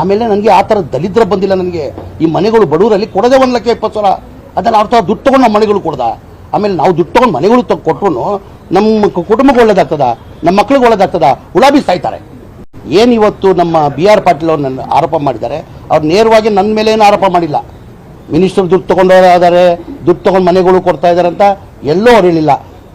ಆಮೇಲೆ ನನಗೆ ಆ ಥರ ದಲಿದ್ರ ಬಂದಿಲ್ಲ ನನಗೆ. ಈ ಮನೆಗಳು ಬಡವರಲ್ಲಿ ಕೊಡದೆ ಒಂದು ಲಕ್ಷ ಇಪ್ಪತ್ತು ಸಾವಿರ. ಅದೆಲ್ಲ ಅರ್ಥ ದುಡ್ಡು ತೊಗೊಂಡು ನಮ್ಮ ಮನೆಗಳು ಕೊಡ್ದ. ಆಮೇಲೆ ನಾವು ದುಡ್ಡು ತೊಗೊಂಡು ಮನೆಗಳು ತೊ ಕೊಟ್ಟರು ನಮ್ಮ ಕುಟುಂಬಕ್ಕೆ ಒಳ್ಳೇದಾಗ್ತದ, ನಮ್ಮ ಮಕ್ಳಿಗೆ ಒಳ್ಳೇದಾಗ್ತದ ಗುಲಾಬಿ ಸಾಯ್ತಾರೆ. ಏನು ಇವತ್ತು ನಮ್ಮ ಬಿ ಆರ್ ಪಾಟೀಲ್ ಅವ್ರು ನನ್ನ ಆರೋಪ ಮಾಡಿದ್ದಾರೆ, ಅವ್ರು ನೇರವಾಗಿ ನನ್ನ ಮೇಲೆ ಏನು ಆರೋಪ ಮಾಡಿಲ್ಲ. ಮಿನಿಸ್ಟರ್ ದುಡ್ಡು ತೊಗೊಂಡು ಆದರೆ ದುಡ್ಡು ತೊಗೊಂಡು ಮನೆಗಳು ಕೊಡ್ತಾ ಇದ್ದಾರೆ ಅಂತ ಎಲ್ಲೋ ಅವ್ರು ಹೇಳಿಲ್ಲ.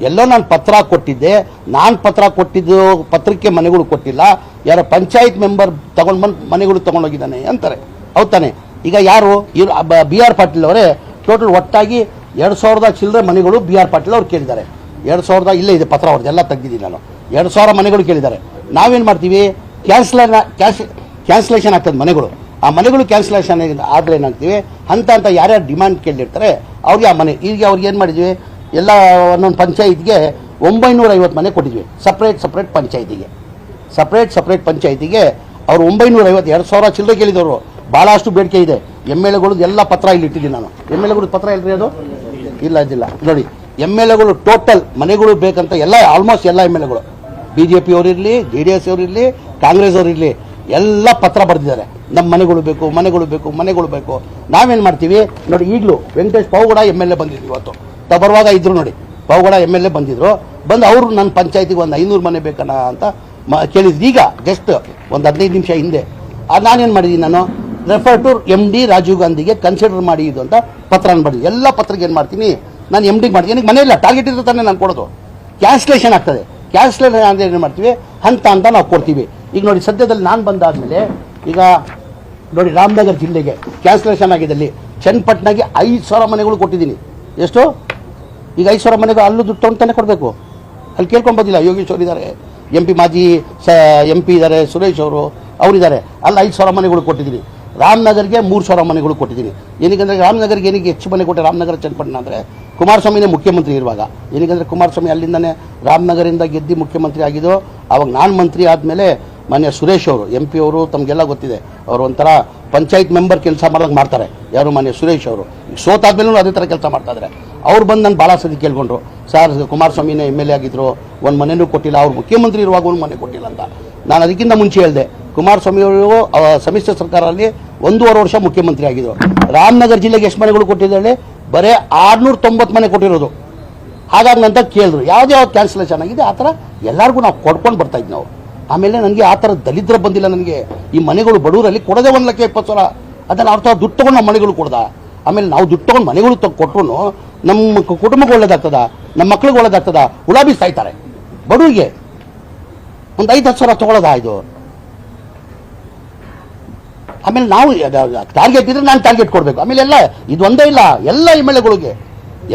ಎಲ್ಲೋ ನಾನು ಪತ್ರ ಕೊಟ್ಟಿದ್ದೆ. ನಾನು ಪತ್ರ ಕೊಟ್ಟಿದ್ದು ಪತ್ರಕ್ಕೆ ಮನೆಗಳು ಕೊಟ್ಟಿಲ್ಲ. ಯಾರೋ ಪಂಚಾಯತ್ ಮೆಂಬರ್ ತಗೊಂಡು ಬಂದು ಮನೆಗಳು ತೊಗೊಂಡೋಗಿದ್ದಾನೆ ಅಂತಾರೆ. ಹೌದ್ ತಾನೆ? ಈಗ ಯಾರು? ಇವ್ರು ಬಿ ಆರ್ ಪಾಟೀಲ್ ಅವರೇ. ಟೋಟಲ್ ಒಟ್ಟಾಗಿ ಎರಡು ಸಾವಿರದ ಚಿಲ್ಲರೆ ಮನೆಗಳು ಬಿ ಆರ್ ಪಾಟೀಲ್ ಅವ್ರು ಕೇಳಿದ್ದಾರೆ. ಎರಡು ಸಾವಿರದ, ಇಲ್ಲೇ ಇದೆ ಪತ್ರ ಅವ್ರದ್ದು ಎಲ್ಲ ತೆಗ್ದಿದ್ದೀನಿ ನಾನು. ಎರಡು ಸಾವಿರ ಮನೆಗಳು ಕೇಳಿದ್ದಾರೆ. ನಾವೇನು ಮಾಡ್ತೀವಿ? ಕ್ಯಾನ್ಸಲರ್ ಕ್ಯಾಶ್ ಕ್ಯಾನ್ಸಲೇಷನ್ ಆಗ್ತದೆ ಮನೆಗಳು. ಆ ಮನೆಗಳು ಕ್ಯಾನ್ಸಲೇಷನ್ ಆದರೆ ಏನಾಗ್ತೀವಿ ಹಂತ ಅಂತ ಯಾರ್ಯಾರು ಡಿಮ್ಯಾಂಡ್ ಕೇಳಿರ್ತಾರೆ ಅವ್ರಿಗೆ ಆ ಮನೆ, ಈಗ ಅವ್ರಿಗೆ ಏನು ಮಾಡಿದ್ವಿ? ಎಲ್ಲ ಒಂದೊಂದು ಪಂಚಾಯತ್ಗೆ ಒಂಬೈನೂರ ಐವತ್ತು ಮನೆ ಕೊಟ್ಟಿದ್ವಿ. ಸಪ್ರೇಟ್ ಸಪ್ರೇಟ್ ಪಂಚಾಯತಿಗೆ. ಸಪ್ರೇಟ್ ಸಪ್ರೇಟ್ ಪಂಚಾಯತಿಗೆ ಅವ್ರು ಒಂಬೈನೂರ ಐವತ್ತು ಎರಡು ಸಾವಿರ ಚಿಲ್ಲರೆ ಕೇಳಿದವರು. ಭಾಳಷ್ಟು ಬೇಡಿಕೆ ಇದೆ. ಎಂ ಎಲ್ ಎಗಳದ್ದು ಎಲ್ಲ ಪತ್ರ ಇಲ್ಲಿ ಇಟ್ಟಿದ್ದೀನಿ ನಾನು. ಎಂ ಎಲ್ ಎಗಳು ಪತ್ರ ಇಲ್ಲರಿ ಅದು? ಇಲ್ಲ ಅದಿಲ್ಲ ನೋಡಿ, ಎಂ ಎಲ್ ಎಗಳು ಟೋಟಲ್ ಮನೆಗಳು ಬೇಕಂತ ಎಲ್ಲ ಆಲ್ಮೋಸ್ಟ್ ಎಲ್ಲ ಎಂ ಎಲ್ ಎಗಳು. ಬಿ ಜೆ ಪಿ ಅವರಿರಲಿ ಜೆ ಡಿ ಎಸ್ ಅವರಿರಲಿ ಕಾಂಗ್ರೆಸ್ ಅವರಿರಲಿ ಎಲ್ಲ ಪತ್ರ ಬರೆದಿದ್ದಾರೆ. ನಮ್ಮ ಮನೆಗಳು ಬೇಕು ಮನೆಗಳು ಬೇಕು ಮನೆಗಳು ಬೇಕು. ನಾವೇನು ಮಾಡ್ತೀವಿ? ನೋಡಿ, ಈಗಲೂ ವೆಂಕಟೇಶ್ ಕೂಡ ಎಂ ಎಲ್ ಎ ಬಂದಿದ್ದೀವಿ ಇವತ್ತು. ತ ಬರುವಾಗ ಇದ್ರು ನೋಡಿ. ಪಾವುಗಡ ಎಂ ಎಲ್ ಎ ಬಂದಿದ್ರು. ಬಂದು ಅವರು ನನ್ನ ಪಂಚಾಯತಿಗೆ ಒಂದು ಐನೂರು ಮನೆ ಬೇಕಣ್ಣ ಅಂತ ಮ ಕೇಳಿದ್ರು. ಈಗ ಜಸ್ಟ್ ಒಂದು ಹದಿನೈದು ನಿಮಿಷ ಹಿಂದೆ. ನಾನೇನು ಮಾಡಿದ್ದೀನಿ ನಾನು? Refer to M D Rajiv ಗಾಂಧಿಗೆ ಕನ್ಸಿಡರ್ ಮಾಡಿ ಇದು ಅಂತ ಪತ್ರ ಬರೆದಿದ್ದೀನಿ ಎಲ್ಲ ಪತ್ರಕ್ಕೆ ಏನು ಮಾಡ್ತೀನಿ? ನಾನು ಎಂ ಡಿಗೆ ಮಾಡ್ತೀನಿ. ನನಗೆ ಮನೆ ಇಲ್ಲ. ಟಾರ್ಗೆಟ್ ಇದ್ರೆ ತಾನೇ ನಾನು ಕೊಡೋದು. ಕ್ಯಾನ್ಸ್ಲೇಷನ್ ಆಗ್ತದೆ. ಕ್ಯಾನ್ಸ್ಲೇಷನ್ ಅಂದರೆ ಏನು ಮಾಡ್ತೀವಿ? ಹಂತ ಅಂತ ನಾವು ಕೊಡ್ತೀವಿ. ಈಗ ನೋಡಿ ಸದ್ಯದಲ್ಲಿ ನಾನು ಬಂದಾದಮೇಲೆ ಈಗ ನೋಡಿ, ರಾಮನಗರ ಜಿಲ್ಲೆಗೆ ಕ್ಯಾನ್ಸಲೇಷನ್ ಆಗಿದೆ ಅಲ್ಲಿ. ಚನ್ನಪಟ್ಟಣಗೆ ಐದು ಸಾವಿರ ಮನೆಗಳು ಕೊಟ್ಟಿದ್ದೀನಿ. ಎಷ್ಟು? ಈಗ ಐದು ಸಾವಿರ ಮನೆಗೆ ಅಲ್ಲೂ ದುಡ್ಡು ತೊಗೊಂಡು ತಾನೇ ಕೊಡಬೇಕು. ಅಲ್ಲಿ ಕೇಳ್ಕೊಂಬೋದಿಲ್ಲ, ಯೋಗೇಶ್ ಇದ್ದಾರೆ ಎಂ ಪಿ ಮಾಜಿ ಸ ಎಂ ಪಿ ಇದ್ದಾರೆ, ಸುರೇಶ್ ಅವರು, ಅವರಿದ್ದಾರೆ. ಅಲ್ಲಿ ಐದು ಸಾವಿರ ಮನೆಗಳು ಕೊಟ್ಟಿದ್ದೀನಿ. ರಾಮನಗರ್ಗೆ ಮೂರು ಸಾವಿರ ಮನೆಗಳು ಕೊಟ್ಟಿದ್ದೀನಿ. ಏನಕ್ಕಂದ್ರೆ ರಾಮನಗರಿಗೆ ಏನಕ್ಕೆ ಹೆಚ್ಚು ಮನೆ ಕೊಟ್ಟೆ ರಾಮನಗರ ಚನ್ನಪಟ್ಟಣ ಅಂದರೆ ಕುಮಾರಸ್ವಾಮಿನೇ ಮುಖ್ಯಮಂತ್ರಿ ಇರುವಾಗ. ಏನಕ್ಕಂದ್ರೆ ಕುಮಾರಸ್ವಾಮಿ ಅಲ್ಲಿಂದನೇ ರಾಮನಗರಿಂದ ಗೆದ್ದು ಮುಖ್ಯಮಂತ್ರಿ ಆಗಿದ್ದು, ಅವಾಗ ನಾನು ಮಂತ್ರಿ ಆದಮೇಲೆ ಮಾನ್ಯ ಸುರೇಶ್ ಅವರು ಎಂ ಪಿ ಅವರು, ತಮಗೆಲ್ಲ ಗೊತ್ತಿದೆ. ಅವರು ಒಂಥರ ಪಂಚಾಯತ್ ಮೆಂಬರ್ ಕೆಲಸ ಮಾಡೋಂಗೆ ಮಾಡ್ತಾರೆ. ಯಾರು ಮಾನ್ಯ ಸುರೇಶ್ ಅವರು. ಸೋತಾದ್ಮೇಲೂ ಅದೇ ಥರ ಕೆಲಸ ಮಾಡ್ತಾ ಇದ್ದಾರೆ ಅವ್ರು ಬಂದು ನಾನು ಭಾಳ ಸತಿ ಕೇಳ್ಕೊಂಡ್ರು. ಸರ್ ಕುಮಾರಸ್ವಾಮಿನೇ ಎಂ ಎಲ್ ಎ ಆಗಿದ್ದರು ಒಂದು ಮನೆಯೂ ಕೊಟ್ಟಿಲ್ಲ. ಅವ್ರು ಮುಖ್ಯಮಂತ್ರಿ ಇರುವಾಗ ಒಂದು ಮನೆ ಕೊಟ್ಟಿಲ್ಲ ಅಂತ. ನಾನು ಅದಕ್ಕಿಂತ ಮುಂಚೆ ಹೇಳಿದೆ, ಕುಮಾರಸ್ವಾಮಿ ಅವರು ಅವ ಸಮ್ಮಿಶ್ರ ಸರ್ಕಾರದಲ್ಲಿ ಒಂದೂವರೆ ವರ್ಷ ಮುಖ್ಯಮಂತ್ರಿ ಆಗಿದ್ರು. ರಾಮನಗರ ಜಿಲ್ಲೆಗೆ ಎಷ್ಟು ಮನೆಗಳು ಕೊಟ್ಟಿದ್ದಾಳೆ ಬರೀ ಆರುನೂರ ತೊಂಬತ್ತು ಮನೆ ಕೊಟ್ಟಿರೋದು. ಹಾಗಾಗಿ ನಂತರ ಕೇಳಿದ್ರು. ಯಾವ್ದು ಯಾವ್ದು ಕ್ಯಾನ್ಸಲೇಷನ್ ಆಗಿದೆ? ಆ ಥರ ಎಲ್ಲರಿಗೂ ನಾವು ಕೊಡ್ಕೊಂಡು ಬರ್ತಾ ಇದ್ವಿ ನಾವು. ಆಮೇಲೆ ನನಗೆ ಆ ಥರ ದಲಿದ್ರ ಬಂದಿಲ್ಲ ನನಗೆ. ಈ ಮನೆಗಳು ಬಡವರಲ್ಲಿ ಕೊಡದೆ ಒಂದು ಲಕ್ಷ ಇಪ್ಪತ್ತು ಸಾವಿರ. ಅದನ್ನು ಅರ್ಥ ದುಡ್ಡು ತೊಗೊಂಡು ನಮ್ಮ ಮನೆಗಳು ಕೊಡ್ದ. ಆಮೇಲೆ ನಾವು ದುಡ್ಡು ತೊಗೊಂಡು ಮನೆಗಳು ತಗ ಕೊಟ್ಟರು ನಮ್ಮ ಕುಟುಂಬಕ್ಕೆ ಒಳ್ಳೇದಾಗ್ತದ, ನಮ್ಮ ಮಕ್ಳಿಗೆ ಒಳ್ಳೇದಾಗ್ತದ, ಗುಲಾಬಿ ಸಾಯ್ತಾರೆ. ಬಡವರಿಗೆ ಒಂದು ಐದು ಹತ್ತು ಸಾವಿರ ತಗೊಳ್ಳೋದ ಇದು? ಆಮೇಲೆ ನಾವು ಟಾರ್ಗೆಟ್ ಇದ್ರೆ ನಾನು ಟಾರ್ಗೆಟ್ ಕೊಡಬೇಕು. ಆಮೇಲೆ ಎಲ್ಲ, ಇದು ಒಂದೇ ಇಲ್ಲ, ಎಲ್ಲ ಎಂ ಎಲ್ ಎಗಳಿಗೆ.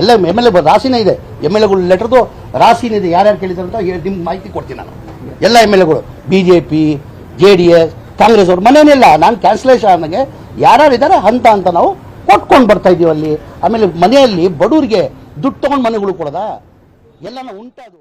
ಎಲ್ಲ ಎಂ ಎಲ್ ಎ ರಾಸಿನೇ ಇದೆ. ಎಂ ಎಲ್ ಎಗಳು ಲೆಟರ್ದು ಇದೆ. ಯಾರ್ಯಾರು ಕೇಳಿದ್ರು ಅಂತ ನಿಮ್ಗೆ ಮಾಹಿತಿ ಕೊಡ್ತೀನಿ ನಾನು. ಎಲ್ಲ ಎಂ ಎಲ್ ಎಗಳು B J P J D S Congress ಅವರು ಮನೇನಿಲ್ಲ ನಾನು ಕ್ಯಾನ್ಸಲೇಷನ್ ಆದಂಗೆ ಯಾರ್ಯಾರು ಇದ್ದಾರೆ ಹಂತ ಅಂತ ನಾವು ಕೊಟ್ಕೊಂಡು ಬರ್ತಾ ಇದೀವಿ ಅಲ್ಲಿ. ಆಮೇಲೆ ಮನೆಯಲ್ಲಿ ಬಡವರಿಗೆ ದುಡ್ಡು ತೊಗೊಂಡು ಮನೆಗಳು ಕೊಡೋದಾ? ಎಲ್ಲ ಉಂಟದು